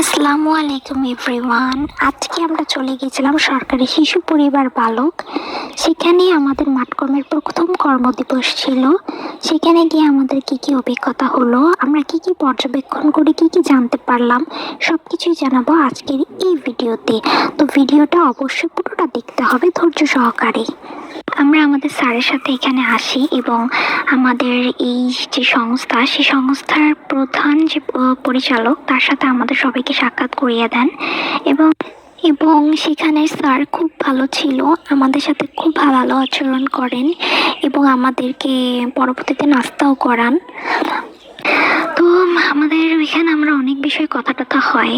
আসসালামু আলাইকুম, এভরিওয়ান। আজকে আমরা চলে গেছিলাম সরকারি শিশু পরিবার বালক। সেখানে আমাদের মাঠকর্মের প্রথম কর্মদিবস ছিল। সেখানে গিয়ে আমাদের কি কি অভিজ্ঞতা হলো, আমরা কি কি পর্যবেক্ষণ করে কি কি জানতে পারলাম সব কিছুই জানাব আজকের এই ভিডিওতে। তো ভিডিওটা অবশ্যই পুরোটা দেখতে হবে ধৈর্য সহকারে। আমরা আমাদের স্যারের সাথে এখানে আসি এবং আমাদের এই যে সংস্থা, সেই সংস্থার প্রধান যে পরিচালক, তার সাথে আমাদের সবাইকে সাক্ষাৎ করিয়ে দেন এবং এবং সেখানে স্যার খুব ভালো ছিল, আমাদের সাথে খুব ভালো আচরণ করেন এবং আমাদেরকে পরবর্তীতে নাস্তাও করান। তো আমাদের এখানে আমরা অনেক বিষয়ে কথা টথা হয়।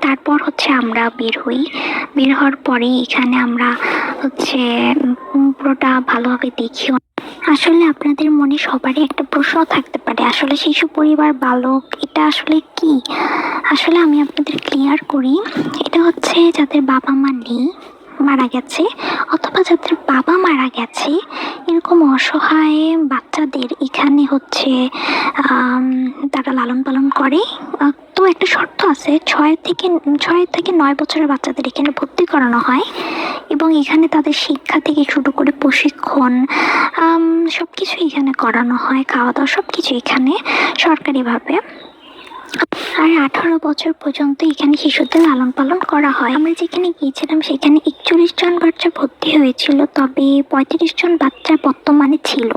তারপর হচ্ছে আমরা বের হই। বের হওয়ার পরে এখানে আমরা হচ্ছে পুরোটা ভালোভাবে দেখি আসলে আপনাদের মনে সবারই একটা প্রশ্ন থাকতে পারে, আসলে শিশু পরিবার বালক, এটা আসলে কি? আসলে আমি আপনাদের ক্লিয়ার করি, এটা হচ্ছে যাদের বাবা মা নেই, মারা গেছে, অথবা যাদের বাবা মারা গেছে, এরকম অসহায় বাচ্চাদের এখানে হচ্ছে তারা লালন পালন করে একটা শর্ত আছে, ছয় থেকে ছয় থেকে নয় বছরের বাচ্চাদের এখানে ভর্তি করানো হয় এবং এখানে তাদের শিক্ষা থেকে শুরু করে প্রশিক্ষণ সব কিছু এখানে করানো হয় খাওয়া দাওয়া সব কিছু এখানে সরকারিভাবে। আর আঠারো বছর পর্যন্ত এখানে শিশুদের লালন পালন করা হয়। আমরা যেখানে গিয়েছিলাম সেখানে একচল্লিশ জন বাচ্চা ভর্তি হয়েছিল, তবে পঁয়ত্রিশ জন বাচ্চা বর্তমানে ছিল।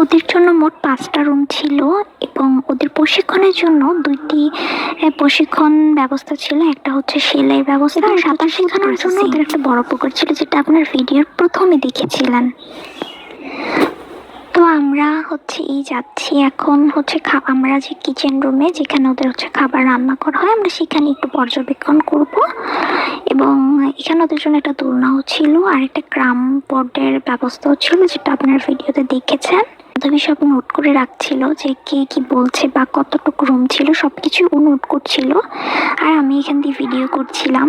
ওদের জন্য মোট পাঁচটা রুম ছিল এবং ওদের প্রশিক্ষণের জন্য দুইটি প্রশিক্ষণ ব্যবস্থা ছিল। একটা হচ্ছে সেলাই ব্যবস্থা সাঁতার শেখানোর জন্য ওদের একটা বড় পুকুর ছিল যেটা আপনার ভিডিওর প্রথমে দেখেছিলেন। তো আমরা হচ্ছে এই যাচ্ছি এখন হচ্ছে আমরা যে কিচেন রুমে যেখানে ওদের হচ্ছে খাবার রান্না করা হয়, আমরা সেখানে একটু পর্যবেক্ষণ করব। এবং এখানে ওদের জন্য একটা দোলনাও ছিল, আর একটা ক্রাম বোর্ডের ব্যবস্থাও ছিল, যেটা আপনার ভিডিওতে দেখেছেন। তবে সব নোট করে রাখছিল যে কে কি বলছে বা কতটুকু রুম ছিল সব কিছু ও নোট করছিল। আর আমি এখান দিয়ে ভিডিও করছিলাম।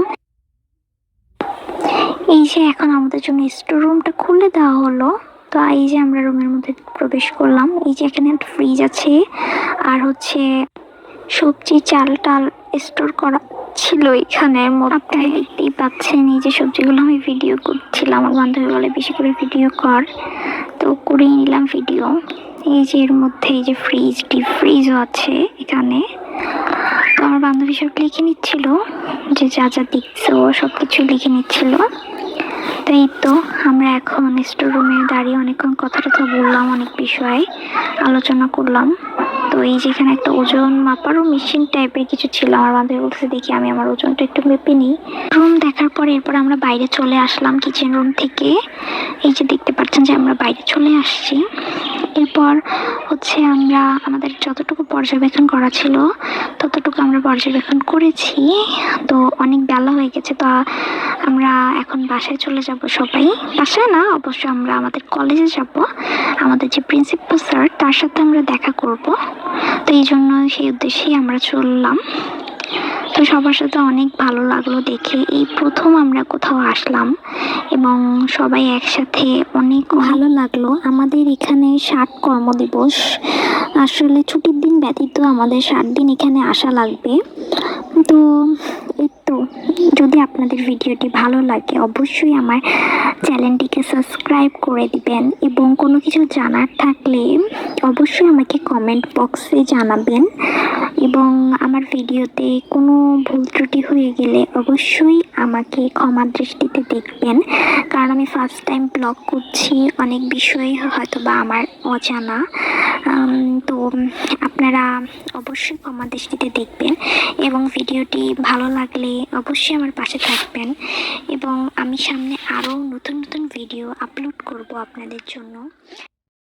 এই যে এখন আমাদের জন্য স্টোর রুমটা খুলে দেওয়া হলো। তো এই যে আমরা রুমের মধ্যে প্রবেশ করলাম এই যে এখানে একটা ফ্রিজ আছে আর হচ্ছে সবজি চাল টাল স্টোর করা ছিল এখানে। আপনারা দেখতেই পাচ্ছেন এই যে সবজিগুলো আমি ভিডিও করছিলাম আমার বান্ধবী বলে বেশি করে ভিডিও কর। তো করেই নিলাম ভিডিও এই যে এর মধ্যে এই যে ফ্রিজ ডিপ ফ্রিজও আছে এখানে। তো আমার বান্ধবী সব লিখে নিচ্ছিল যে যা যা দেখছ সব কিছু লিখে নিচ্ছিল। তো এই তো আমরা এখন স্টোর রুমে দাঁড়িয়ে অনেকক্ষণ কথা টথা বললাম অনেক বিষয়ে, আলোচনা করলাম। তো এই যেখানে একটা ওজন মাপারও মেশিন টাইপের কিছু ছিল আমার বান্ধবী বলছে, দেখি আমি আমার ওজনটা একটু মেপে নিই। রুম দেখার পরে এরপর আমরা বাইরে চলে আসলাম কিচেন রুম থেকে। এই যে দেখতে পাচ্ছেন যে আমরা বাইরে চলে আসছি। এরপর হচ্ছে আমরা আমাদের যতটুকু পর্যবেক্ষণ করা ছিল, ততটুকু আমরা পর্যবেক্ষণ করেছি। তো অনেক বেলা হয়ে গেছে, তো আমরা এখন বাসায় চলে যাব সবাই। বাসায় না, অবশ্য আমরা আমাদের কলেজে যাব। আমাদের যে প্রিন্সিপাল স্যার তার সাথে আমরা দেখা করব। তো এই জন্য সেই উদ্দেশ্যেই আমরা চললাম। তো সবার সাথে অনেক ভালো লাগল দেখে। এই প্রথম আমরা কোথাও আসলাম এবং সবাই একসাথে অনেক ভালো লাগল। আমাদের এখানে ষাট কর্মদিবস। আসলে ছুটির দিন ব্যতীত আমাদের ষাট দিন এখানে আসা লাগবে। তো তো যদি আপনাদের ভিডিওটি ভালো লাগে, অবশ্যই আমার চ্যানেলটিকে সাবস্ক্রাইব করে দিবেন এবং কোনো কিছু জানার থাকলে অবশ্যই আমাকে কমেন্ট বক্সে জানাবেন এবং আমার ভিডিওতে কোনো ভুল ত্রুটি হয়ে গেলে অবশ্যই আমাকে ক্ষমা দৃষ্টিতে দেখবেন। কারণ আমি ফার্স্ট টাইম ব্লগ করছি, অনেক বিষয় হয়তো বা আমার অজানা। তো আপনারা অবশ্যই ক্ষমা দৃষ্টিতে দেখবেন এবং ভিডিওটি ভালো লাগলে অবশ্যই আমার পাশে থাকবেন এবং আমি সামনে আরও নতুন নতুন ভিডিও আপলোড করব আপনাদের জন্য।